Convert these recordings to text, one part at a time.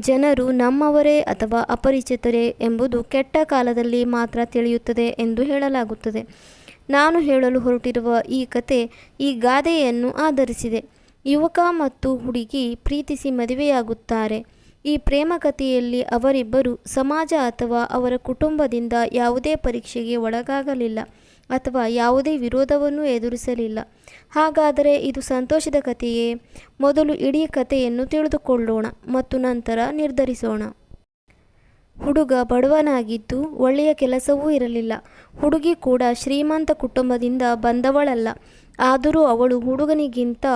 ಜನರು ನಮ್ಮವರೇ ಅಥವಾ ಅಪರಿಚಿತರೇ ಎಂಬುದು ಕೆಟ್ಟ ಕಾಲದಲ್ಲಿ ಮಾತ್ರ ತಿಳಿಯುತ್ತದೆ ಎಂದು ಹೇಳಲಾಗುತ್ತದೆ. ನಾನು ಹೇಳಲು ಹೊರಟಿರುವ ಈ ಕತೆ ಈ ಗಾದೆಯನ್ನು ಆಧರಿಸಿದೆ. ಯುವಕ ಮತ್ತು ಹುಡುಗಿ ಪ್ರೀತಿಸಿ ಮದುವೆಯಾಗುತ್ತಾರೆ. ಈ ಪ್ರೇಮ ಕಥೆಯಲ್ಲಿ ಅವರಿಬ್ಬರು ಸಮಾಜ ಅಥವಾ ಅವರ ಕುಟುಂಬದಿಂದ ಯಾವುದೇ ಪರೀಕ್ಷೆಗೆ ಒಳಗಾಗಲಿಲ್ಲ. ಅಥವಾ ಯಾವುದೇ ವಿರೋಧವನ್ನು ಎದುರಿಸಲಿಲ್ಲ. ಹಾಗಾದರೆ ಇದು ಸಂತೋಷದ ಕಥೆಯೇ? ಮೊದಲು ಇಡೀ ಕಥೆಯನ್ನು ತಿಳಿದುಕೊಳ್ಳೋಣ ಮತ್ತು ನಂತರ ನಿರ್ಧರಿಸೋಣ. ಹುಡುಗ ಬಡವನಾಗಿದ್ದು ಒಳ್ಳೆಯ ಕೆಲಸವೂ ಇರಲಿಲ್ಲ. ಹುಡುಗಿ ಕೂಡ ಶ್ರೀಮಂತ ಕುಟುಂಬದಿಂದ ಬಂದವಳಲ್ಲ. ಆದರೂ ಅವಳು ಹುಡುಗನಿಗಿಂತ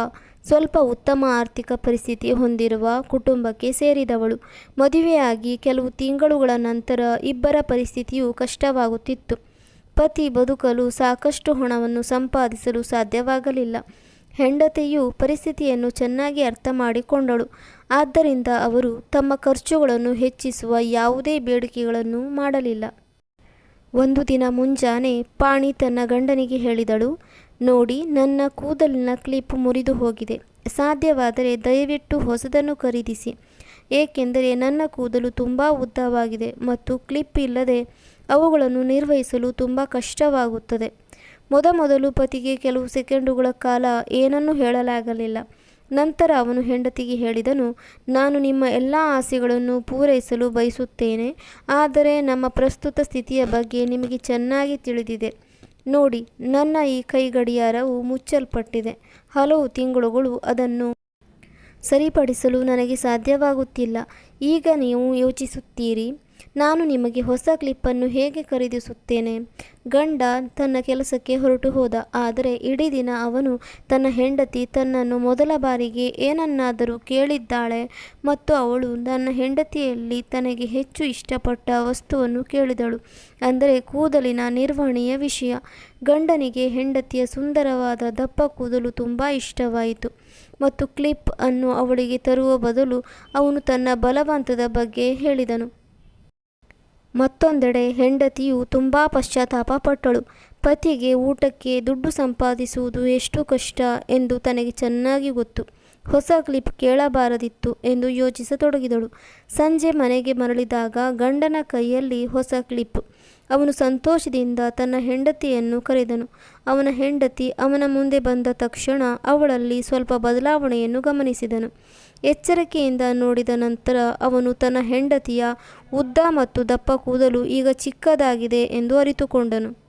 ಸ್ವಲ್ಪ ಉತ್ತಮ ಆರ್ಥಿಕ ಪರಿಸ್ಥಿತಿ ಹೊಂದಿರುವ ಕುಟುಂಬಕ್ಕೆ ಸೇರಿದವಳು. ಮದುವೆಯಾಗಿ ಕೆಲವು ತಿಂಗಳುಗಳ ನಂತರ ಇಬ್ಬರ ಪರಿಸ್ಥಿತಿಯು ಕಷ್ಟವಾಗುತ್ತಿತ್ತು. ಪತಿ ಬದುಕಲು ಸಾಕಷ್ಟು ಹಣವನ್ನು ಸಂಪಾದಿಸಲು ಸಾಧ್ಯವಾಗಲಿಲ್ಲ. ಹೆಂಡತಿಯು ಪರಿಸ್ಥಿತಿಯನ್ನು ಚೆನ್ನಾಗಿ ಅರ್ಥ ಮಾಡಿಕೊಂಡಳು. ಆದ್ದರಿಂದ ಅವರು ತಮ್ಮ ಖರ್ಚುಗಳನ್ನು ಹೆಚ್ಚಿಸುವ ಯಾವುದೇ ಬೇಡಿಕೆಗಳನ್ನು ಮಾಡಲಿಲ್ಲ. ಒಂದು ದಿನ ಮುಂಜಾನೆ ಪಾಣಿ ತನ್ನ ಗಂಡನಿಗೆ ಹೇಳಿದಳು, ನೋಡಿ, ನನ್ನ ಕೂದಲಿನ ಕ್ಲಿಪ್ ಮುರಿದು ಹೋಗಿದೆ. ಸಾಧ್ಯವಾದರೆ ದಯವಿಟ್ಟು ಹೊಸದನ್ನು ಖರೀದಿಸಿ. ಏಕೆಂದರೆ ನನ್ನ ಕೂದಲು ತುಂಬ ಉದ್ದವಾಗಿದೆ ಮತ್ತು ಕ್ಲಿಪ್ ಇಲ್ಲದೆ ಅವುಗಳನ್ನು ನಿರ್ವಹಿಸಲು ತುಂಬ ಕಷ್ಟವಾಗುತ್ತದೆ. ಮೊದಮೊದಲು ಪತಿಗೆ ಕೆಲವು ಸೆಕೆಂಡುಗಳ ಕಾಲ ಏನನ್ನೂ ಹೇಳಲಾಗಲಿಲ್ಲ. ನಂತರ ಅವನು ಹೆಂಡತಿಗೆ ಹೇಳಿದನು, ನಾನು ನಿಮ್ಮ ಎಲ್ಲ ಆಸೆಗಳನ್ನು ಪೂರೈಸಲು ಬಯಸುತ್ತೇನೆ, ಆದರೆ ನಮ್ಮ ಪ್ರಸ್ತುತ ಸ್ಥಿತಿಯ ಬಗ್ಗೆ ನಿಮಗೆ ಚೆನ್ನಾಗಿ ತಿಳಿದಿದೆ. ನೋಡಿ, ನನ್ನ ಈ ಕೈ ಗಡಿಯಾರವು ಮುಚ್ಚಲ್ಪಟ್ಟಿದೆ. ಹಲವು ತಿಂಗಳುಗಳು ಅದನ್ನು ಸರಿಪಡಿಸಲು ನನಗೆ ಸಾಧ್ಯವಾಗುತ್ತಿಲ್ಲ. ಈಗ ನೀವು ಯೋಚಿಸುತ್ತೀರಿ ನಾನು ನಿಮಗೆ ಹೊಸ ಕ್ಲಿಪ್ಪನ್ನು ಹೇಗೆ ಖರೀದಿಸುತ್ತೇನೆ? ಗಂಡ ತನ್ನ ಕೆಲಸಕ್ಕೆ ಹೊರಟು ಹೋದ. ಆದರೆ ಇಡೀ ದಿನ ಅವನು ತನ್ನ ಹೆಂಡತಿ ತನ್ನನ್ನು ಮೊದಲ ಬಾರಿಗೆ ಏನನ್ನಾದರೂ ಕೇಳಿದ್ದಾಳೆ ಮತ್ತು ಅವಳು ನನ್ನ ಹೆಂಡತಿಯಲ್ಲಿ ತನಗೆ ಹೆಚ್ಚು ಇಷ್ಟಪಟ್ಟ ವಸ್ತುವನ್ನು ಕೇಳಿದಳು. ಅಂದರೆ ಕೂದಲಿನ ನಿರ್ವಹಣೆಯ ವಿಷಯ. ಗಂಡನಿಗೆ ಹೆಂಡತಿಯ ಸುಂದರವಾದ ದಪ್ಪ ಕೂದಲು ತುಂಬ ಇಷ್ಟವಾಯಿತು ಮತ್ತು ಕ್ಲಿಪ್ ಅನ್ನು ಅವಳಿಗೆ ತರುವ ಬದಲು ಅವನು ತನ್ನ ಬಲವಂತದ ಬಗ್ಗೆ ಹೇಳಿದನು. ಮತ್ತೊಂದೆಡೆ ಹೆಂಡತಿಯು ತುಂಬ ಪಶ್ಚಾತ್ತಾಪ ಪಟ್ಟಳು. ಪತಿಗೆ ಊಟಕ್ಕೆ ದುಡ್ಡು ಸಂಪಾದಿಸುವುದು ಎಷ್ಟು ಕಷ್ಟ ಎಂದು ತನಗೆ ಚೆನ್ನಾಗಿ ಗೊತ್ತು. ಹೊಸ ಕ್ಲಿಪ್ ಕೇಳಬಾರದಿತ್ತು ಎಂದು ಯೋಚಿಸತೊಡಗಿದಳು. ಸಂಜೆ ಮನೆಗೆ ಮರಳಿದಾಗ ಗಂಡನ ಕೈಯಲ್ಲಿ ಹೊಸ ಕ್ಲಿಪ್. ಅವನು ಸಂತೋಷದಿಂದ ತನ್ನ ಹೆಂಡತಿಯನ್ನು ಕರೆದನು. ಅವನ ಹೆಂಡತಿ ಅವನ ಮುಂದೆ ಬಂದ ತಕ್ಷಣ ಅವಳಲ್ಲಿ ಸ್ವಲ್ಪ ಬದಲಾವಣೆಯನ್ನು ಗಮನಿಸಿದನು. ಎಚ್ಚರಿಕೆಯಿಂದ ನೋಡಿದ ನಂತರ ಅವನು ತನ್ನ ಹೆಂಡತಿಯ ಉದ್ದ ಮತ್ತು ದಪ್ಪ ಕೂದಲು ಈಗ ಚಿಕ್ಕದಾಗಿದೆ ಎಂದು ಅರಿತುಕೊಂಡನು.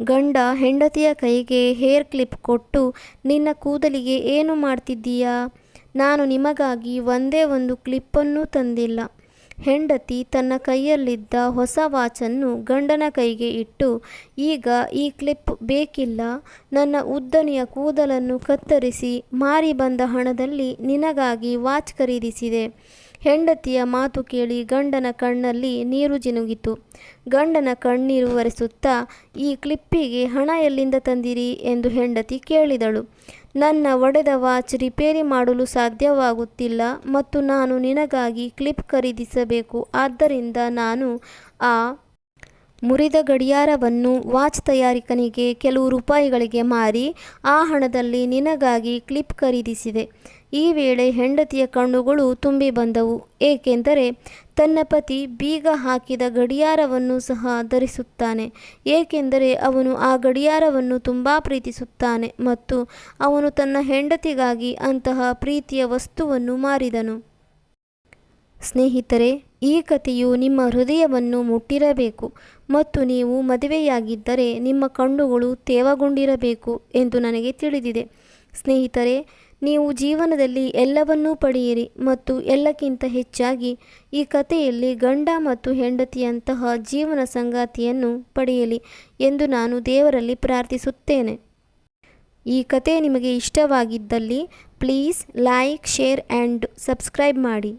ಗಂಡ ಹೆಂಡತಿಯ ಕೈಗೆ ಹೇರ್ ಕ್ಲಿಪ್ ಕೊಟ್ಟು, ನಿನ್ನ ಕೂದಲಿಗೆ ಏನು ಮಾಡ್ತಿದ್ದೀಯಾ? ನಾನು ನಿಮಗಾಗಿ ಒಂದೇ ಒಂದು ಕ್ಲಿಪ್ಪನ್ನು ತಂದಿಲ್ಲ. ಹೆಂಡತಿ ತನ್ನ ಕೈಯಲ್ಲಿದ್ದ ಹೊಸ ವಾಚನ್ನು ಗಂಡನ ಕೈಗೆ ಇಟ್ಟು, ಈಗ ಈ ಕ್ಲಿಪ್ ಬೇಕಿಲ್ಲ. ನನ್ನ ಉದ್ದನೆಯ ಕೂದಲನ್ನು ಕತ್ತರಿಸಿ, ಮಾರಿ ಬಂದ ಹಣದಲ್ಲಿ ನಿನಗಾಗಿ ವಾಚ್ ಖರೀದಿಸಿದೆ. ಹೆಂಡತಿಯ ಮಾತು ಕೇಳಿ ಗಂಡನ ಕಣ್ಣಲ್ಲಿ ನೀರು ಜಿನುಗಿತು. ಗಂಡನ ಕಣ್ಣೀರು ಒರೆಸುತ್ತಾ, ಈ ಕ್ಲಿಪ್ಪಿಗೆ ಹಣ ಎಲ್ಲಿಂದ ತಂದಿರಿ? ಎಂದು ಹೆಂಡತಿ ಕೇಳಿದಳು. ನನ್ನ ಒಡೆದ ವಾಚ್ ರಿಪೇರಿ ಮಾಡಲು ಸಾಧ್ಯವಾಗುತ್ತಿಲ್ಲ ಮತ್ತು ನಾನು ನಿನಗಾಗಿ ಕ್ಲಿಪ್ ಖರೀದಿಸಬೇಕು. ಆದ್ದರಿಂದ ನಾನು ಆ ಮುರಿದ ಗಡಿಯಾರವನ್ನು ವಾಚ್ ತಯಾರಿಕನಿಗೆ ಕೆಲವು ರೂಪಾಯಿಗಳಿಗೆ ಮಾರಿ ಆ ಹಣದಲ್ಲಿ ನಿನಗಾಗಿ ಕ್ಲಿಪ್ ಖರೀದಿಸಿದೆ. ಈ ವೇಳೆ ಹೆಂಡತಿಯ ಕಣ್ಣುಗಳು ತುಂಬಿ ಬಂದವು. ಏಕೆಂದರೆ ತನ್ನ ಪತಿ ಬೀಗ ಹಾಕಿದ ಗಡಿಯಾರವನ್ನು ಸಹ ಧರಿಸುತ್ತಾನೆ. ಏಕೆಂದರೆ ಅವನು ಆ ಗಡಿಯಾರವನ್ನು ತುಂಬ ಪ್ರೀತಿಸುತ್ತಾನೆ ಮತ್ತು ಅವನು ತನ್ನ ಹೆಂಡತಿಗಾಗಿ ಅಂತಹ ಪ್ರೀತಿಯ ವಸ್ತುವನ್ನು ಮಾರಿದನು. ಸ್ನೇಹಿತರೆ ಈ ಕಥೆಯು ನಿಮ್ಮ ಹೃದಯವನ್ನು ಮುಟ್ಟಿರಬೇಕು ಮತ್ತು ನೀವು ಮದುವೆಯಾಗಿದ್ದರೆ ನಿಮ್ಮ ಕಣ್ಣುಗಳು ತೇವಗೊಂಡಿರಬೇಕು ಎಂದು ನನಗೆ ತಿಳಿದಿದೆ. ಸ್ನೇಹಿತರೆ, ನೀವು ಜೀವನದಲ್ಲಿ ಎಲ್ಲವನ್ನೂ ಪಡೆಯಿರಿ ಮತ್ತು ಎಲ್ಲಕ್ಕಿಂತ ಹೆಚ್ಚಾಗಿ ಈ ಕಥೆಯಲ್ಲಿ ಗಂಡ ಮತ್ತು ಹೆಂಡತಿಯಂತಹ ಜೀವನ ಸಂಗಾತಿಯನ್ನು ಪಡೆಯಲಿ ಎಂದು ನಾನು ದೇವರಲ್ಲಿ ಪ್ರಾರ್ಥಿಸುತ್ತೇನೆ. ಈ ಕತೆ ನಿಮಗೆ ಇಷ್ಟವಾಗಿದ್ದಲ್ಲಿ please like, share and subscribe ಮಾಡಿ.